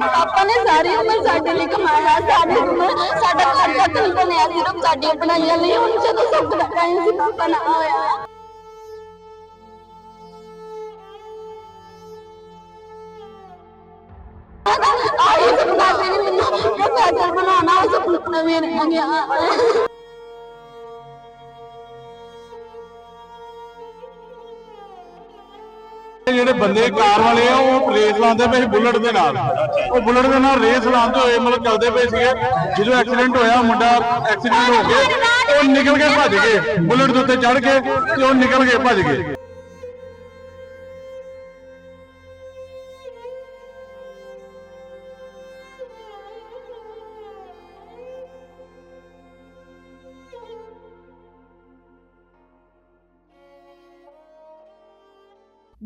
ਪਾਪਾ ਨੇ ਸਾਰੀ ਉਮਰ ਸਾਡੇ ਲਈ ਕਮਾਇਆ ਸਾਡੀ ਉਮਰ ਸਾਡਾ ਘਰ ਤੱਕ ਨਹੀਂ ਬਣਿਆ ਸਿਰਫ ਸਾਡੀਆਂ ਪੜਾਈਆਂ ਲਈ ਹੁਣ ਜਦੋਂ ਸਭ ਦਾ ਟਾਈਮ ਸੀ, ਪਾਪਾ ਨਾ ਹੋਇਆ ਆਈ ਸੁਪਨਾ ਸੀ ਵੀ ਮੈਨੂੰ ਪ੍ਰੋਫੈਸਰ ਬਣਾਉਣਾ, ਉਹ ਸੁਪਨਾ ਮੇਰੇ ਆ ਗਿਆ। ਜਿਹੜੇ ਬੰਦੇ ਕਾਰ ਵਾਲੇ ਆ, ਉਹ ਰੇਸ ਲਾਉਂਦੇ ਪਏ ਸੀ ਬੁਲਟ ਦੇ ਨਾਲ। ਉਹ ਬੁਲਟ ਦੇ ਨਾਲ ਰੇਸ ਲਾਉਂਦੇ ਹੋਏ ਮਤਲਬ ਚੱਲਦੇ ਪਏ ਸੀਗੇ। ਜਦੋਂ ਐਕਸੀਡੈਂਟ ਹੋਇਆ, ਮੁੰਡਾ ਐਕਸੀਡੈਂਟ ਹੋ ਗਿਆ, ਉਹ ਨਿਕਲ ਕੇ ਭੱਜ ਗਏ। ਬੁਲਟ ਦੇ ਉੱਤੇ ਚੜ ਕੇ ਤੇ ਉਹ ਨਿਕਲ ਕੇ ਭੱਜ ਗਏ।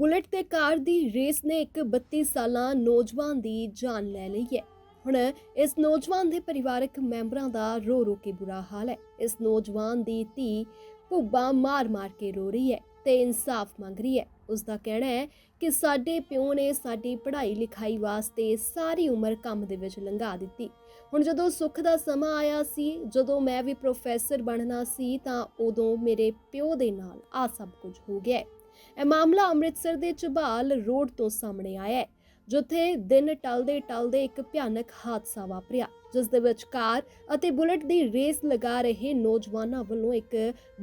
ਬੁਲਟ ਤੇ ਕਾਰ ਦੀ ਰੇਸ ਨੇ ਇੱਕ 32 ਸਾਲਾ ਨੌਜਵਾਨ ਦੀ ਜਾਨ ਲੈ ਲਈ ਹੈ। ਹੁਣ ਇਸ ਨੌਜਵਾਨ ਦੇ ਪਰਿਵਾਰਕ ਮੈਂਬਰਾਂ ਦਾ ਰੋ ਰੋ ਕੇ ਬੁਰਾ ਹਾਲ ਹੈ। ਇਸ ਨੌਜਵਾਨ ਦੀ ਧੀ ਭੁੱਬਾ ਮਾਰ-ਮਾਰ ਕੇ ਰੋ ਰਹੀ ਹੈ ਤੇ ਇਨਸਾਫ ਮੰਗ ਰਹੀ ਹੈ। ਉਸ ਦਾ ਕਹਿਣਾ ਹੈ ਕਿ ਸਾਡੇ ਪਿਓ ਨੇ ਸਾਡੀ ਪੜ੍ਹਾਈ ਲਿਖਾਈ ਵਾਸਤੇ ਸਾਰੀ ਉਮਰ ਕੰਮ ਦੇ ਵਿੱਚ ਲੰਘਾ ਦਿੱਤੀ। ਹੁਣ ਜਦੋਂ ਸੁੱਖ ਦਾ ਸਮਾਂ ਆਇਆ ਸੀ, ਜਦੋਂ ਮੈਂ ਵੀ ਪ੍ਰੋਫੈਸਰ ਬਣਨਾ ਸੀ ਤਾਂ ਉਦੋਂ ਮੇਰੇ ਪਿਓ ਦੇ ਨਾਲ ਆ ਸਭ ਕੁਝ ਹੋ ਗਿਆ ਇਹ ਮਾਮਲਾ ਅੰਮ੍ਰਿਤਸਰ ਦੇ ਝਬਾਲ ਰੋਡ ਤੋਂ ਸਾਹਮਣੇ ਆਇਆ ਹੈ, ਜਿੱਥੇ ਦਿਨ ਟਲਦੇ ਟਲਦੇ ਇੱਕ ਭਿਆਨਕ ਹਾਦਸਾ ਵਾਪਰਿਆ। ਜਿਸ ਦੇ ਵਿੱਚ ਕਾਰ ਅਤੇ ਬੁਲਟ ਦੀ ਰੇਸ ਲਗਾ ਰਹੇ ਨੌਜਵਾਨਾਂ ਵੱਲੋਂ ਇੱਕ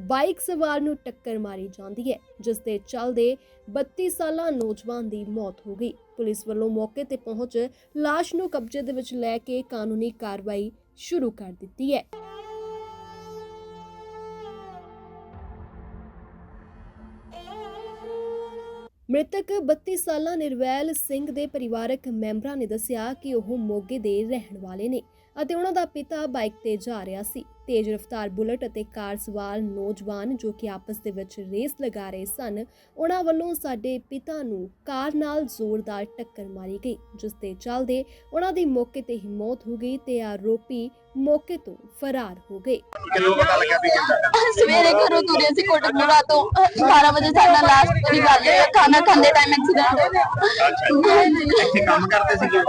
ਬਾਈਕ ਸਵਾਰ ਨੂੰ ਟੱਕਰ ਮਾਰੀ ਜਾਂਦੀ ਹੈ, ਜਿਸ ਦੇ ਚੱਲਦੇ 32 ਸਾਲਾ ਨੌਜਵਾਨ ਦੀ ਮੌਤ ਹੋ ਗਈ। ਪੁਲਿਸ ਵੱਲੋਂ ਮੌਕੇ ਤੇ ਪਹੁੰਚ ਲਾਸ਼ ਨੂੰ ਕਬਜ਼ੇ ਦੇ ਵਿੱਚ ਲੈ ਕੇ ਕਾਨੂੰਨੀ ਕਾਰਵਾਈ ਸ਼ੁਰੂ ਕਰ ਦਿੱਤੀ ਹੈ। ਮ੍ਰਿਤਕ 32 ਸਾਲਾ ਨਿਰਵੈਲ ਸਿੰਘ ਦੇ ਪਰਿਵਾਰਕ ਮੈਂਬਰਾਂ ਨੇ ਦੱਸਿਆ ਕਿ ਉਹ ਮੋਗੇ ਦੇ ਰਹਿਣ ਵਾਲੇ ਨੇ ਅਤੇ ਉਹਨਾਂ ਦਾ ਪਿਤਾ ਬਾਈਕ ਤੇ ਜਾ ਰਿਹਾ ਸੀ। ਤੇਜ਼ ਰਫ਼ਤਾਰ ਬੁਲਟ ਅਤੇ ਕਾਰ ਸਵਾਰ ਨੌਜਵਾਨ ਜੋ ਕਿ ਆਪਸ ਦੇ ਵਿੱਚ ਰੇਸ ਲਗਾ ਰਹੇ ਸਨ ਉਹਨਾਂ ਵੱਲੋਂ ਸਾਡੇ ਪਿਤਾ ਨੂੰ ਕਾਰ ਨਾਲ ਜ਼ੋਰਦਾਰ ਟੱਕਰ ਮਾਰੀ ਗਈ ਜਿਸ ਦੇ ਚੱਲਦੇ ਉਹਨਾਂ ਦੀ ਮੌਕੇ ਤੇ ਹੀ ਮੌਤ ਹੋ ਗਈ ਤੇ ਆਰੋਪੀ ਮੌਕੇ ਤੋਂ ਫਰਾਰ ਹੋ ਗਏ। ਕਿਦੋਂ ਪਤਾ ਲੱਗਿਆ ਵੀ ਕਿੱਦਾਂ ਸਵੇਰੇ ਘਰੋਂ ਤੁਰੇ ਸੀ ਕੋਟਕਪੂਰਾ ਤੋਂ 12 ਵਜੇ ਸਾਡਾ ਲਾਸਟ ਵਾਲੀ ਗੱਲ ਹੈ ਖਾਣਾ ਖਾਂਦੇ ਟਾਈਮ ਐਕਸੀਡੈਂਟ ਹੋ ਗਿਆ ਇੱਥੇ ਕੰਮ ਕਰਦੇ ਕੰਮ ਸੀ ਕੰਮ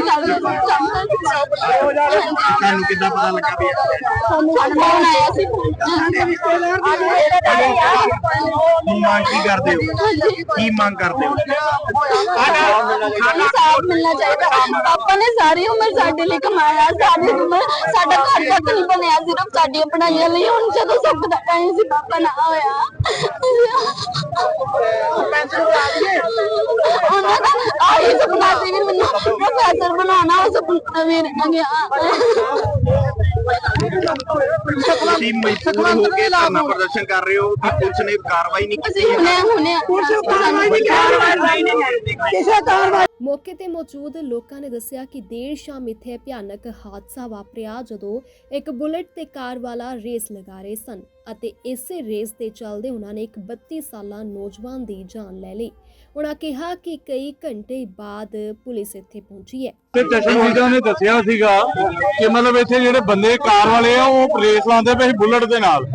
ਕਰਦੇ ਸੀ। ਤੁਹਾਨੂੰ ਕਿੱਦਾਂ ਪਤਾ ਲੱਗਾ ਵੀ accident ਫੋਨ ਆਇਆ ਸੀ। ਕੀ ਮੰਗ ਕੀ ਕਰਦੇ ਹੋ? ਕੀ ਮੰਗ ਕਰਦੇ ਹੋ? ਇਨਸਾਫ ਮਿਲਣਾ ਚਾਹੀਦਾ। ਪਾਪਾ ਨੇ ਸਾਰੀ ਉਮਰ ਸਾਡੇ ਲਈ ਕਮਾਇਆ ਸਾਡੀ ਉਮਰ ਸਾਡਾ ਘਰ ਤੱਕ ਨਹੀਂ ਬਣਿਆ ਸਿਰਫ ਸਾਡੀਆਂ ਪੜਾਈਆਂ ਲਈ। ਹੁਣ ਜਦੋਂ ਸਭ ਦਾ ਟਾਈਮ ਸੀ ਪਾਪਾ ਨਾ ਹੋਇਆ। ਉਹਨਾਂ ਦਾ ਆਈ ਸੁਪਨਾ ਸੀ ਵੀ ਮੈਨੂੰ ਪ੍ਰੋਫੈਸਰ ਬਣਾਉਣਾ ਉਹ ਸੁਪਨਾ ਮੇਰੇ ਆ। ਗਿਆ ਤੁਸੀਂ ਮਜਬੂਰ ਹੋ ਕੇ ਧਰਨਾ ਪ੍ਰਦਰਸ਼ਨ ਕਰ ਰਹੇ ਹੋ ਕਿ ਪੁਲਿਸ ਨੇ ਕਾਰਵਾਈ ਨਹੀਂ ਅਸੀਂ ਕੀਤੀ? ਹੁਣੇ ਹੁਣੇ ਕਿਸੇ ਕਾਰਵਾਈ ਮੌਕੇ ਤੇ ਮੌਜੂਦ ਲੋਕਾਂ ਨੇ ਦੱਸਿਆ ਕਿ ਦੇਰ ਸ਼ਾਮ ਇੱਥੇ ਭਿਆਨਕ ਹਾਦਸਾ ਵਾਪਰਿਆ ਜਦੋਂ ਇੱਕ ਬੁਲਟ ਤੇ ਕਾਰ ਵਾਲਾ ਰੇਸ ਲਗਾ ਰਹੇ ਸਨ। ਅਤੇ ਇਸੇ ਰੇਸ ਦੇ ਚੱਲਦੇ ਉਹਨਾਂ ਨੇ ਇੱਕ 32 ਸਾਲਾ ਨੌਜਵਾਨ ਦੀ ਜਾਨ ਲੈ ਲਈ। ਉਹਨਾਂ ਕਿਹਾ ਕਿ ਕਈ ਘੰਟੇ ਬਾਅਦ ਪੁਲਿਸ ਇੱਥੇ ਪਹੁੰਚੀ ਹੈ। ਤੇ ਚਸ਼ਮਦੀਦਾਂ ਨੇ ਦੱਸਿਆ ਸੀਗਾ ਕਿ ਮਤਲਬ ਇੱਥੇ ਜਿਹੜੇ ਬੰਦੇ ਕਾਰ ਵਾਲੇ ਆ, ਉਹ ਰੇਸ ਲਾਉਂਦੇ ਪਏ ਸੀ ਬੁਲਟ ਦੇ ਨਾਲ।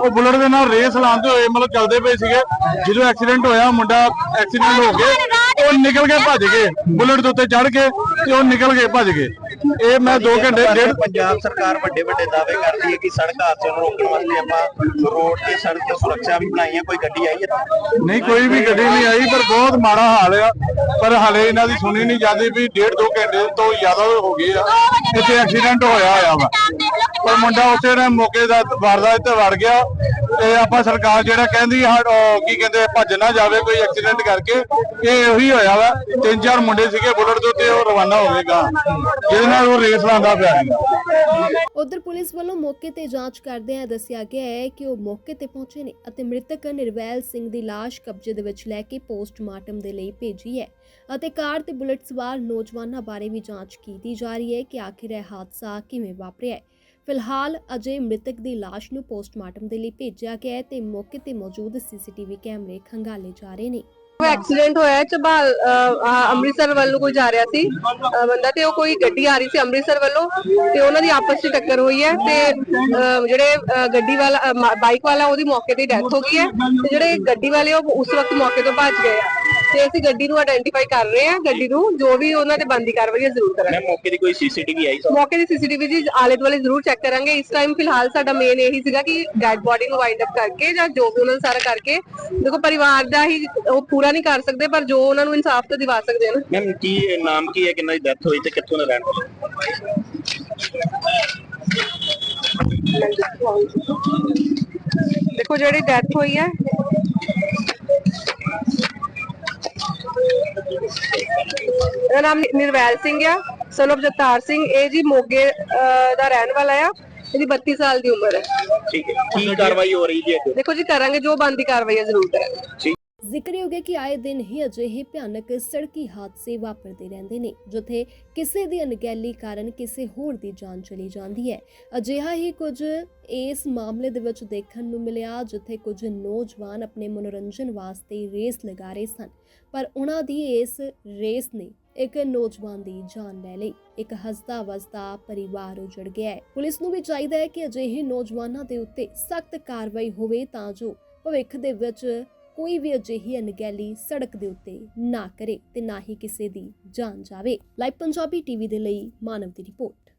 ਉਹ ਬੁਲਟ ਦੇ ਨਾਲ ਰੇਸ ਲਾਉਂਦੇ ਹੋਏ ਮਤਲਬ ਚੱਲਦੇ ਪਏ ਸੀਗੇ। ਜਦੋਂ ਐਕਸੀਡੈਂਟ ਹੋਇਆ, ਮੁੰਡਾ ਐਕਸੀਡੈਂਟ ਹੋ ਗਿਆ, ਉਹ ਨਿਕਲ ਕੇ ਭੱਜ ਗਏ। ਬੁਲਟ ਦੇ ਉੱਤੇ ਚੜ ਕੇ ਤੇ ਉਹ ਨਿਕਲ ਕੇ ਭੱਜ ਗਏ। ਇਹ ਮੈਂ 2 ਘੰਟੇ ਡੇਢ ਪੰਜਾਬ ਸਰਕਾਰ ਵੱਡੇ ਵੱਡੇ ਦਾਅਵੇ ਕਰਦੀ ਹੈ ਕਿ ਸੜਕ ਹਾਦਸਿਆਂ ਨੂੰ ਰੋਕਣ ਵਾਸਤੇ ਆਪਾਂ ਰੋਡ ਤੇ ਸੜਕ ਤੇ ਸੁਰੱਖਿਆ ਵੀ ਬਣਾਈ ਹੈ ਕੋਈ ਗੱਡੀ ਆਈ ਹੈ ਨਹੀਂ ਕੋਈ ਵੀ ਗੱਡੀ ਨਹੀਂ ਆਈ ਪਰ ਬਹੁਤ ਮਾੜਾ ਹਾਲ ਆ। ਪਰ ਹਲੇ ਇਹਨਾਂ ਦੀ ਸੁਣੀ ਨਹੀਂ ਜਾਂਦੀ ਵੀ ਡੇਢ ਦੋ ਘੰਟੇ ਤੋਂ ਜ਼ਿਆਦਾ ਹੋ ਗਏ ਆ। ਇੱਥੇ ਐਕਸੀਡੈਂਟ ਹੋਇਆ ਹੋਇਆ ਵਾ। ਪਰ ਮੁੰਡਾ ਉੱਥੇ ਨੇ ਮੌਕੇ ਦਾ ਵਾਰਦਾਤ ਤੇ ਵੜ ਗਿਆ। ਤੇ ਆਪਾਂ ਸਰਕਾਰ ਜਿਹੜਾ ਕਹਿੰਦੀ ਕੀ ਕਹਿੰਦੇ, ਭੱਜ ਨਾ ਜਾਵੇ ਕੋਈ ਐਕਸੀਡੈਂਟ ਕਰਕੇ। ਇਹ ਉਹੀ ਹੋਇਆ ਵਾ, ਤਿੰਨ ਚਾਰ ਮੁੰਡੇ ਸੀਗੇ ਬੁਲਟ ਦੇ ਉੱਤੇ, ਉਹ ਰਵਾਨਾ ਹੋਵੇਗਾ ਜਿਹਦੇ ਨਾਲ ਉਹ ਰੇਸ ਲਾਉਂਦਾ ਪਿਆ ਉਧਰ ਪੁਲਿਸ ਵੱਲੋਂ ਮੌਕੇ ਤੇ ਜਾਂਚ ਕਰਦਿਆਂ ਦੱਸਿਆ ਗਿਆ ਹੈ ਕਿ ਉਹ ਮੌਕੇ ਤੇ ਪਹੁੰਚੇ ਨੇ ਅਤੇ ਮ੍ਰਿਤਕ ਨਿਰਵੈਲ ਸਿੰਘ ਦੀ ਲਾਸ਼ ਕਬਜ਼ੇ ਦੇ ਵਿੱਚ ਲੈ ਕੇ ਪੋਸਟਮਾਰਟਮ ਦੇ ਲਈ ਭੇਜੀ ਹੈ ਅਤੇ ਕਾਰ ਤੇ ਬੁਲਟ ਸਵਾਰ ਨੌਜਵਾਨਾਂ ਬਾਰੇ ਵੀ ਜਾਂਚ ਕੀਤੀ ਜਾ ਰਹੀ ਹੈ ਕਿ ਆਖਿਰ ਇਹ ਹਾਦਸਾ ਕਿਵੇਂ ਵਾਪਰਿਆ ਹੈ। ਫਿਲਹਾਲ ਅਜੇ ਮ੍ਰਿਤਕ ਦੀ ਲਾਸ਼ ਨੂੰ ਪੋਸਟਮਾਰਟਮ ਦੇ ਲਈ ਭੇਜਿਆ ਗਿਆ ਹੈ ਤੇ ਮੌਕੇ ਤੇ ਮੌਜੂਦ ਸੀਸੀਟੀਵੀ ਕੈਮਰੇ ਖੰਗਾਲੇ ਜਾ ਰਹੇ ਨੇ। ਉਹ ਐਕਸੀਡੈਂਟ ਹੋਇਆ ਹੈ ਝਬਾਲ ਅੰਮ੍ਰਿਤਸਰ ਵੱਲੋਂ ਕੋਈ ਜਾ ਰਿਹਾ ਸੀ ਅਹ, ਬੰਦਾ ਤੇ ਉਹ ਕੋਈ ਗੱਡੀ ਆ ਰਹੀ ਸੀ ਅੰਮ੍ਰਿਤਸਰ ਵੱਲੋਂ ਤੇ ਉਹਨਾਂ ਦੀ ਆਪਸ ਚ ਟੱਕਰ ਹੋਈ ਹੈ ਤੇ ਅਹ, ਜਿਹੜੇ ਅਹ, ਗੱਡੀ ਵਾਲਾ ਬਾਈਕ ਵਾਲਾ ਉਹਦੀ ਮੌਕੇ ਤੇ ਡੈਥ ਹੋ ਗਈ ਹੈ ਤੇ ਜਿਹੜੇ ਗੱਡੀ ਵਾਲੇ ਉਹ ਉਸ ਵਕਤ ਮੌਕੇ ਤੋਂ ਭੱਜ ਗਏ ਆ। ਤੇ ਅਸੀਂ ਗੱਡੀ ਨੂੰ ਆਇਡੈਂਟੀਫਾਈ ਕਰ ਰਹੇ ਹਾਂ ਗੱਡੀ ਨੂੰ ਜੋ ਵੀ ਉਹਨਾਂ ਤੇ ਬੰਦੀ ਕਾਰਵਾਈ ਹੈ ਜ਼ਰੂਰ ਕਰਾਂਗੇ। ਮੈਂ ਮੌਕੇ ਦੀ ਕੋਈ ਸੀਸੀਟੀਵੀ ਆਈ ਸਰ? ਮੌਕੇ ਦੀ ਸੀਸੀਟੀਵੀ ਜੀ ਆਲੇ ਦੁਆਲੇ ਜ਼ਰੂਰ ਚੈੱਕ ਕਰਾਂਗੇ। ਇਸ ਟਾਈਮ ਫਿਲਹਾਲ ਸਾਡਾ ਮੇਨ ਇਹੀ ਸੀਗਾ ਕਿ ਡੈਡ ਬੋਡੀ ਨੂੰ ਵਾਈਂਡ ਅਪ ਕਰਕੇ ਜਾਂ ਜੋ ਵੀ ਉਹਨਾਂ ਨੂੰ ਸਾਰਾ ਕਰਕੇ ਦੇਖੋ ਪਰਿਵਾਰ ਦਾ ਹੀ ਉਹ ਪੂਰਾ ਨਹੀਂ ਕਰ ਸਕਦੇ ਪਰ ਜੋ ਉਹਨਾਂ ਨੂੰ ਇਨਸਾਫ ਤਾਂ ਦਿਵਾ ਸਕਦੇ ਹਨ ਮੈਮ ਕੀ ਨਾਮ ਕੀ ਹੈ ਕਿੰਨਾ ਦੀ ਡੈਥ ਹੋਈ ਤੇ ਕਿੱਥੋਂ ਦਾ ਰਹਿਣ ਵਾਲਾ? ਦੇਖੋ ਜਿਹੜੀ ਡੈਥ ਹੋਈ ਹੈ ਇਹਦਾ ਨਾਮ ਨਿਰਵੈਲ ਸਿੰਘ ਆ ਸਨ of ਜਗਤਾਰ ਸਿੰਘ ਇਹ ਜੀ ਮੋਗੇ ਅਹ, ਦਾ ਰਹਿਣ ਵਾਲਾ ਆ ਇਹਦੀ 32 ਸਾਲ ਦੀ ਉਮਰ ਹੈ। ਠੀਕ ਹੈ। ਕੀ ਕਾਰਵਾਈ ਹੋ ਰਹੀ ਜੀ ਦੇਖੋ ਜੀ ਕਰਾਂਗੇ ਜੋ ਬੰਦੀ ਕਾਰਵਾਈ ਹੈ ਜ਼ਰੂਰ ਕਰਾਂਗੇ। ਜ਼ਿਕਰਯੋਗ ਹੈ ਕਿ ਆਏ ਦਿਨ ਹੀ ਅਜਿਹੇ ਭਿਆਨਕ ਸੜਕੀ ਹਾਦਸੇ ਵਾਪਰਦੇ ਰਹਿੰਦੇ ਨੇ, ਜਿੱਥੇ ਕਿਸੇ ਦੀ ਅਣਗਹਿਲੀ ਕਾਰਨ ਕਿਸੇ ਹੋਰ ਦੀ ਜਾਨ ਚਲੀ ਜਾਂਦੀ ਹੈ। ਅਜਿਹਾ ਹੀ ਕੁਝ ਇਸ ਮਾਮਲੇ ਦੇ ਵਿੱਚ ਦੇਖਣ ਨੂੰ ਮਿਲਿਆ, ਜਿੱਥੇ ਕੁਝ ਨੌਜਵਾਨ ਆਪਣੇ ਮਨੋਰੰਜਨ ਵਾਸਤੇ ਰੇਸ ਲਗਾ ਰਹੇ ਸਨ, ਪਰ ਉਹਨਾਂ ਦੀ ਇਸ ਰੇਸ ਨੇ ਇੱਕ ਨੌਜਵਾਨ ਦੀ ਜਾਨ ਲੈ ਲਈ। ਇੱਕ ਹੱਸਦਾ ਵਸਦਾ ਪਰਿਵਾਰ ਉਜੜ ਗਿਆ ਹੈ। ਪੁਲਿਸ ਨੂੰ ਵੀ ਚਾਹੀਦਾ ਹੈ ਕਿ ਅਜਿਹੇ ਨੌਜਵਾਨਾਂ ਦੇ ਉੱਤੇ ਸਖਤ ਕਾਰਵਾਈ ਹੋਵੇ ਤਾਂ ਜੋ ਭਵਿੱਖ ਦੇ ਵਿੱਚ ਕੋਈ ਵੀ ਅਜਿਹੀ ਅਣਗਹਿਲੀ ਸੜਕ ਦੇ ਉੱਤੇ ਨਾ ਕਰੇ ਤੇ ਨਾ ਹੀ ਕਿਸੇ ਦੀ ਜਾਨ ਜਾਵੇ। ਲਾਈਵ ਪੰਜਾਬੀ ਟੀਵੀ ਦੇ ਲਈ ਮਾਨਵ ਦੀ ਰਿਪੋਰਟ।